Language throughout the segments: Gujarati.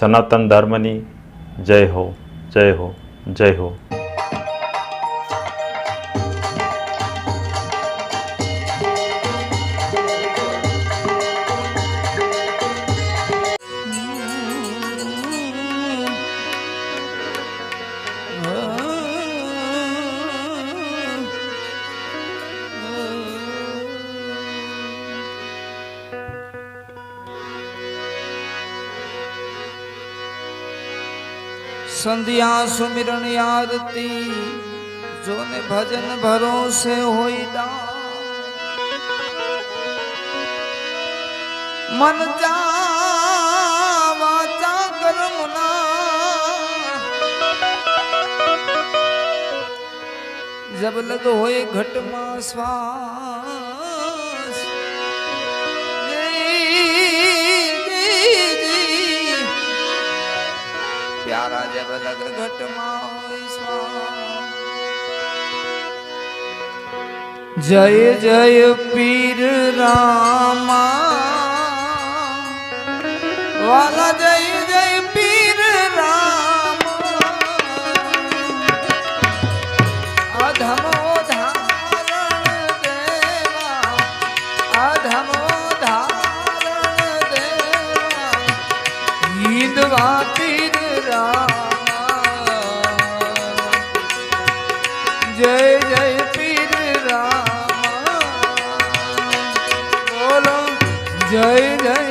સનાતન ધર્મની જય હો જય હો જય હો સંધ્યા સુમિરણ આરતી, જોને ભજન ભરોસે હોય દા મન જા વાચા કર્મના જબ લગ હોય ઘટમાં શ્વાસ प्यारा जब लग घट जय जय पीर रामा। वाला जय जय पीर रामा। देवा वाती જય જય પીર રામા. બોલો જય જય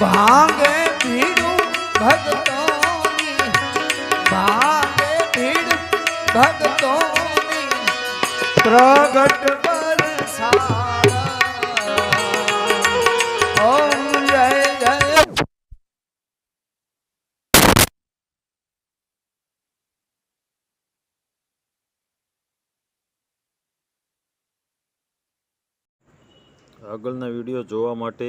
ભાંગે ભીડું ભગતોની ભાંગે ભીડ ભગતોની પ્રગટ જય. આગળના વીડિયો જોવા માટે